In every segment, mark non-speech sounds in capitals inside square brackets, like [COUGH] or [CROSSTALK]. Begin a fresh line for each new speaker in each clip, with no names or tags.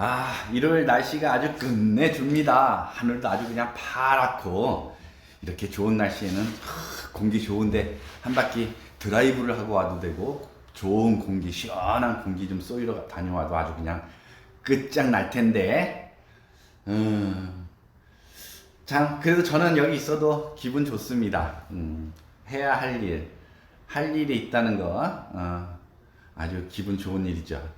아, 일요일 날씨가 아주 끝내줍니다. 하늘도 아주 그냥 파랗고, 이렇게 좋은 날씨에는 하, 공기 좋은데 한 바퀴 드라이브를 하고 와도 되고, 좋은 공기, 시원한 공기 좀 쏘이러 다녀와도 아주 그냥 끝장날 텐데, 음, 참, 그래도 저는 여기 있어도 기분 좋습니다. 음, 해야 할 일, 할 일이 있다는 거, 어, 아주 기분 좋은 일이죠.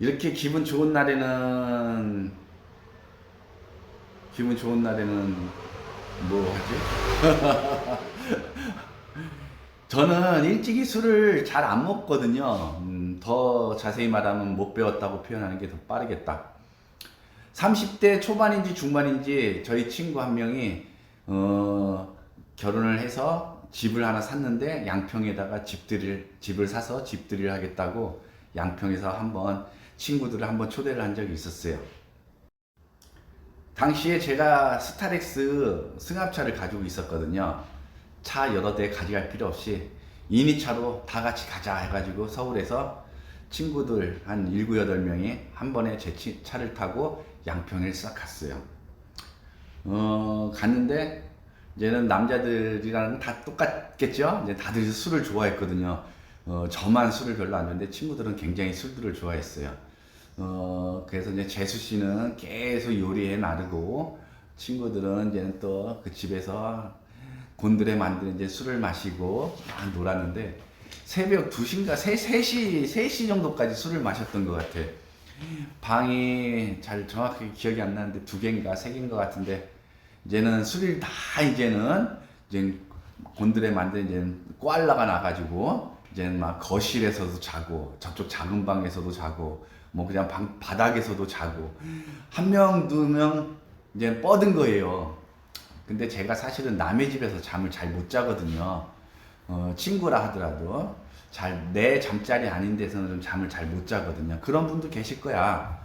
이렇게 기분 좋은 날에는 기분 좋은 날에는 뭐 하지? [LAUGHS] 저는 일찍이 술을 잘 안 먹거든요. 음, 더 자세히 말하면 못 배웠다고 표현하는 게 더 빠르겠다. 30대 초반인지 중반인지 저희 친구 한 명이 어, 결혼을 해서 집을 하나 샀는데 양평에다가 집들을 집을 사서 집들이를 하겠다고 양평에서 한번 친구들을 한번 초대를 한 적이 있었어요. 당시에 제가 스타렉스 승합차를 가지고 있었거든요. 차 여러 대 가져갈 필요 없이 2인차로 다 같이 가자 해가지고 서울에서 친구들 한 7, 8명이 한 번에 제 치- 차를 타고 양평을 싹 갔어요. 어, 갔는데 이제는 남자들이랑 다 똑같겠죠? 이제 다들 술을 좋아했거든요. 어, 저만 술을 별로 안 좋아했는데 친구들은 굉장히 술들을 좋아했어요. 어, 그래서 이제 재수 씨는 계속 요리해 나르고 친구들은 이제는 또 그 집에서 곤드레 만드는 이제 술을 마시고 막 놀았는데 새벽 2시인가 3, 3시, 3시 정도까지 술을 마셨던 것 같아. 방이 잘 정확하게 기억이 안 나는데 두 개인가 세 개인 것 같은데 이제는 술을 다 이제는 이제 곤드레 만든 이제 꽐라가 나가지고 이제는 막 거실에서도 자고 저쪽 작은 방에서도 자고 뭐 그냥 방 바닥에서도 자고 한 명두명 이제 뻗은 거예요. 근데 제가 사실은 남의 집에서 잠을 잘 못 자거든요. 어, 친구라 하더라도 잘 내 잠자리 아닌 데서는 좀 잠을 잘 못 자거든요. 그런 분도 계실 거야.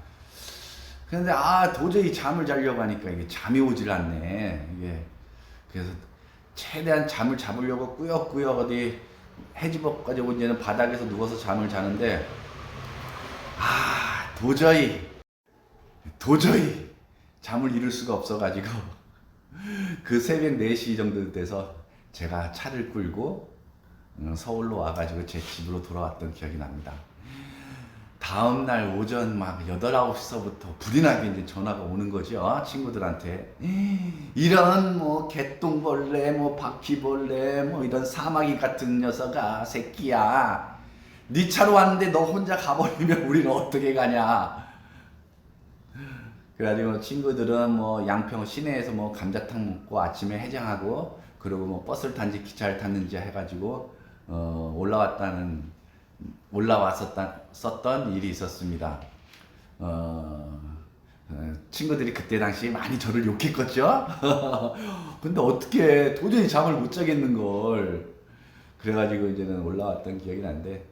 근데 아 도저히 잠을 자려고 하니까 이게 잠이 오질 않네. 이게 그래서 최대한 잠을 잡으려고 꾸역꾸역 어디 해지법 가지고 이제는 바닥에서 누워서 잠을 자는데 아 도저히 도저히 잠을 이룰 수가 없어가지고 [LAUGHS] 그 새벽 4시 정도 돼서 제가 차를 끌고 어, 서울로 와가지고 제 집으로 돌아왔던 기억이 납니다. 다음 날 오전 막 8, 9시서부터 불이 나게 이제 전화가 오는 거죠. 친구들한테. 이런 뭐 개똥벌레, 뭐 바퀴벌레, 뭐 이런 사마귀 같은 녀석아, 새끼야. 네 차로 왔는데 너 혼자 가버리면 우리는 어떻게 가냐. 그래가지고 친구들은 뭐 양평 시내에서 뭐 감자탕 먹고 아침에 해장하고 그리고 뭐 버스를 탄지 기차를 탔는지 해가지고 어 올라왔다는 올라왔었던 썼던 일이 있었습니다. 어, 어, 친구들이 그때 당시 많이 저를 욕했겠죠. [LAUGHS] 근데 어떻게 도저히 잠을 못 자겠는 걸 그래가지고 이제는 올라왔던 기억이 나는데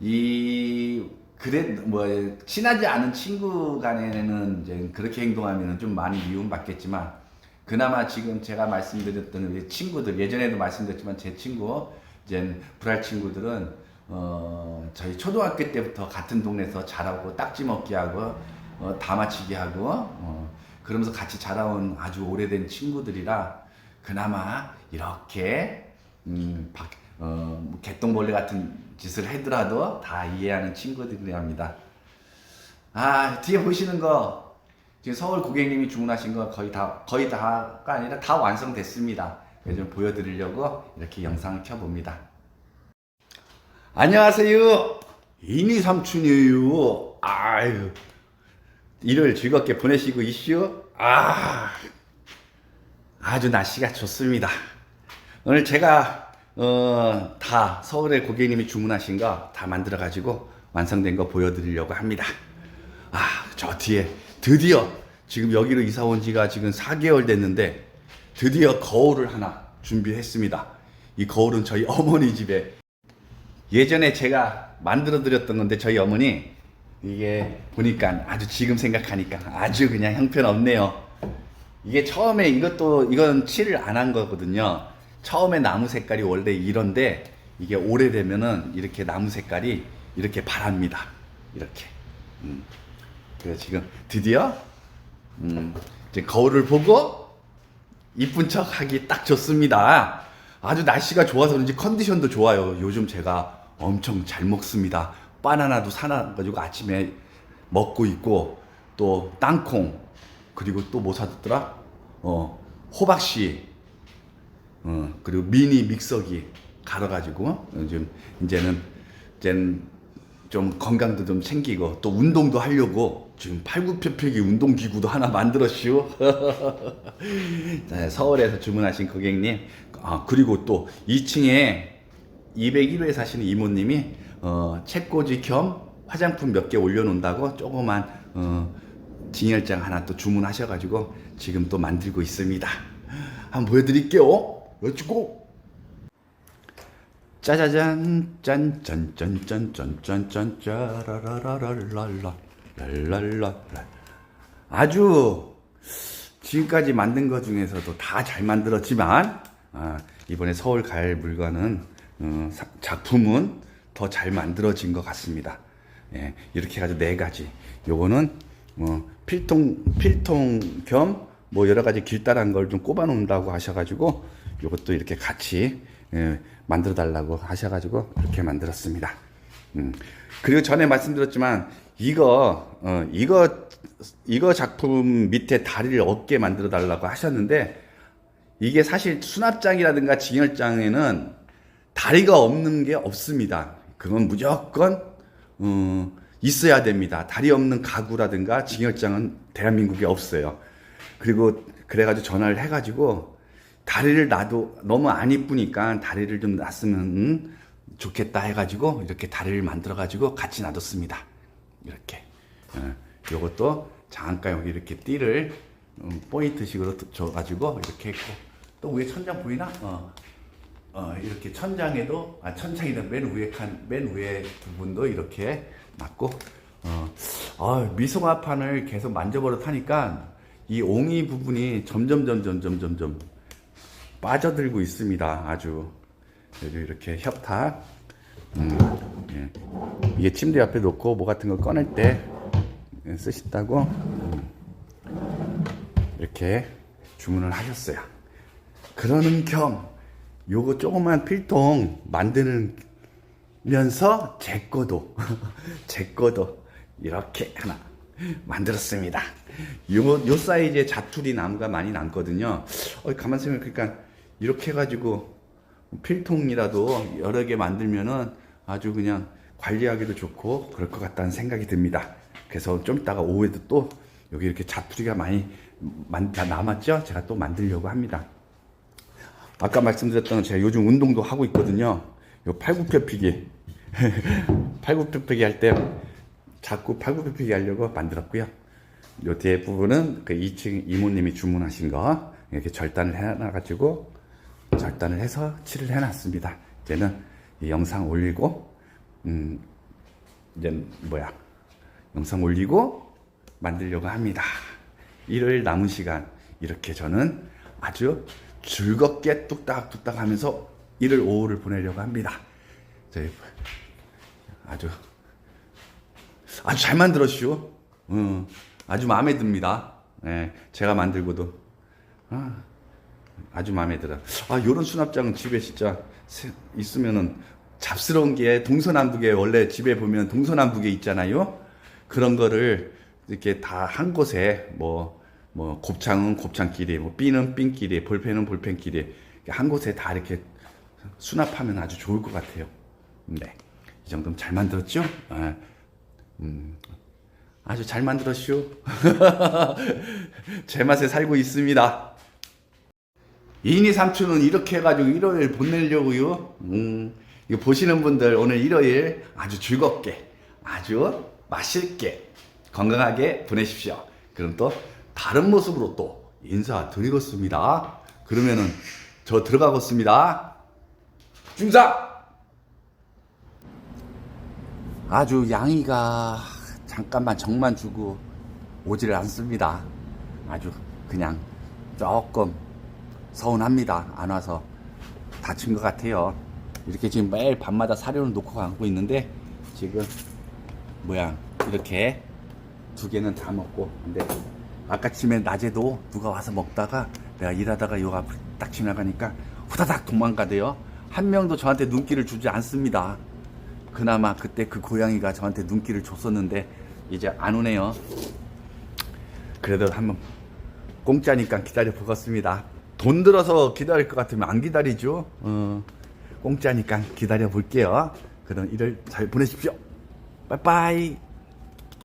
이 그래 뭐 친하지 않은 친구 간에는 이제 그렇게 행동하면 좀 많이 미움받겠지만 그나마 지금 제가 말씀드렸던 친구들 예전에도 말씀드렸지만 제 친구 이제 불알 친구들은 어 저희 초등학교 때부터 같은 동네에서 자라고 딱지 먹기 하고 어, 다마치기 하고 어, 그러면서 같이 자라온 아주 오래된 친구들이라 그나마 이렇게 음, 박, 어, 뭐 개똥벌레 같은 짓을 하더라도 다 이해하는 친구들이랍니다. 아 뒤에 보시는 거 지금 서울 고객님이 주문하신 거 거의 다 거의 다가 아니라 다 완성됐습니다. 좀 보여드리려고 이렇게 영상을 켜봅니다. 안녕하세요. 이니 삼촌이에요. 아유 일요일 즐겁게 보내시고 이슈. 아 아주 날씨가 좋습니다. 오늘 제가 어, 다 서울의 고객님이 주문하신 거 다 만들어 가지고 완성된 거 보여드리려고 합니다. 아, 저 뒤에 드디어 지금 여기로 이사 온 지가 지금 4개월 됐는데 드디어 거울을 하나 준비했습니다. 이 거울은 저희 어머니 집에 예전에 제가 만들어 드렸던 건데 저희 어머니 이게 보니까 아주 지금 생각하니까 아주 그냥 형편없네요. 이게 처음에 이것도 이건 칠을 안 한 거거든요. 처음에 나무 색깔이 원래 이런데 이게 오래되면은 이렇게 나무 색깔이 이렇게 바랍니다. 이렇게. 음. 그래 지금 드디어 음, 이제 거울을 보고 이쁜 척 하기 딱 좋습니다. 아주 날씨가 좋아서 그런지 컨디션도 좋아요. 요즘 제가 엄청 잘 먹습니다. 바나나도 사놔가지고 아침에 먹고 있고 또 땅콩 그리고 또 뭐 사줬더라? 어 호박씨 어 그리고 미니 믹서기 갈아가지고 요즘 이제는 이제는 좀 건강도 좀 챙기고 또 운동도 하려고 지금 팔굽혀펴기 운동 기구도 하나 만들었슈. [LAUGHS] 네, 서울에서 주문하신 고객님. 아 그리고 또 2층에 201호에 사시는 이모님이 어, 책꽂이 겸 화장품 몇 개 올려놓는다고 조그만 어, 진열장 하나 또 주문하셔가지고 지금 또 만들고 있습니다. 한번 보여드릴게요. 렛츠고. 짜자잔 짠짠짠짠짠짠짠 짜라라라랄랄라 랄랄라 아주 지금까지 만든 것 중에서도 다 잘 만들었지만 아, 이번에 서울 갈 물건은 어, 사- 작품은 더 잘 만들어진 것 같습니다. 예, 이렇게 해가지고 네 가지. 요거는 뭐 필통 필통 겸 뭐 여러 가지 길다란 걸 좀 꼽아 놓는다고 하셔가지고 요것도 이렇게 같이 예, 만들어 달라고 하셔가지고 이렇게 만들었습니다. 음. 그리고 전에 말씀드렸지만 이거 어, 이거 이거 작품 밑에 다리를 없게 만들어 달라고 하셨는데 이게 사실 수납장이라든가 진열장에는 다리가 없는 게 없습니다. 그건 무조건 어, 있어야 됩니다. 다리 없는 가구라든가 진열장은 대한민국에 없어요. 그리고 그래가지고 전화를 해가지고 다리를 놔도 너무 안 이쁘니까 다리를 좀 놨으면 좋겠다 해가지고 이렇게 다리를 만들어가지고 같이 놔뒀습니다. 이렇게. 어, 요것도 잠깐 여기 이렇게 띠를 음, 포인트식으로 줘가지고 이렇게 했고 또 위에 천장 보이나? 어. 어, 이렇게 천장에도 아 천장이나 맨 위에 칸, 맨 위에 부분도 이렇게 놨고 어, 아, 미소가판을 계속 만져버릇 하니까 이 옹이 부분이 점점 점점 점점 점 빠져들고 있습니다. 아주 이렇게 협탁 음, 예. 이게 침대 옆에 놓고 뭐 같은 거 꺼낼 때 쓰신다고 음, 이렇게 주문을 하셨어요. 그러는 겸 요거 조그만 필통 만드는면서 제 거도 [LAUGHS] 제 거도 이렇게 하나 만들었습니다. 요, 요 사이즈의 자투리 나무가 많이 남거든요. 어, 가만 생각하니까 이렇게 해가지고 필통이라도 여러 개 만들면은 아주 그냥 관리하기도 좋고 그럴 것 같다는 생각이 듭니다. 그래서 좀 이따가 오후에도 또 여기 이렇게 자투리가 많이 남았죠? 제가 또 만들려고 합니다. 아까 말씀드렸던 제가 요즘 운동도 하고 있거든요. 요 팔굽혀펴기. [LAUGHS] 팔굽혀펴기 할 때 자꾸 팔굽혀펴기 하려고 만들었고요. 요 뒤에 부분은 그 2층 이모님이 주문하신 거 이렇게 절단을 해놔가지고 절단을 해서 칠을 해놨습니다. 이제는 이 영상 올리고 음 이제 뭐야 영상 올리고 만들려고 합니다. 일요일 남은 시간 이렇게 저는 아주 즐겁게 뚝딱뚝딱 하면서 일을 오후를 보내려고 합니다. 저희 아주 아주 잘 만들었슈. 어, 아주 마음에 듭니다. 예, 제가 만들고도 아, 아주 마음에 들어. 아, 요런 수납장은 집에 진짜 세- 있으면은 잡스러운 게 동서남북에 원래 집에 보면 동서남북에 있잖아요. 그런 거를 이렇게 다 한 곳에 뭐, 뭐, 곱창은 곱창끼리, 뭐, 핀은 핀끼리, 볼펜은 볼펜끼리, 한 곳에 다 이렇게 수납하면 아주 좋을 것 같아요. 네. 이 정도면 잘 만들었죠? 아, 음, 아주 잘 만들었슈. [LAUGHS] 제 맛에 살고 있습니다. 이니 삼촌은 이렇게 해가지고 일요일 보내려고요. 음, 이거 보시는 분들 오늘 일요일 아주 즐겁게, 아주 맛있게, 건강하게 보내십시오. 그럼 또 다른 모습으로 또 인사드리겠습니다. 그러면은 저 들어가겠습니다. 중상! 아주 양이가 잠깐만 정만 주고 오지를 않습니다. 아주 그냥 조금 서운합니다. 안 와서 다친 것 같아요. 이렇게 지금 매일 밤마다 사료를 놓고 가고 있는데 지금 뭐야 이렇게 두 개는 다 먹고 근데 아까쯤에 낮에도 누가 와서 먹다가 내가 일하다가 요 앞을 딱 지나가니까 후다닥 도망가대요. 한 명도 저한테 눈길을 주지 않습니다. 그나마 그때 그 고양이가 저한테 눈길을 줬었는데 이제 안 오네요. 그래도 한번 공짜니까 기다려 보겠습니다. 돈 들어서 기다릴 것 같으면 안 기다리죠. 어, 공짜니까 기다려 볼게요. 그럼 일을 잘 보내십시오. 빠이빠이.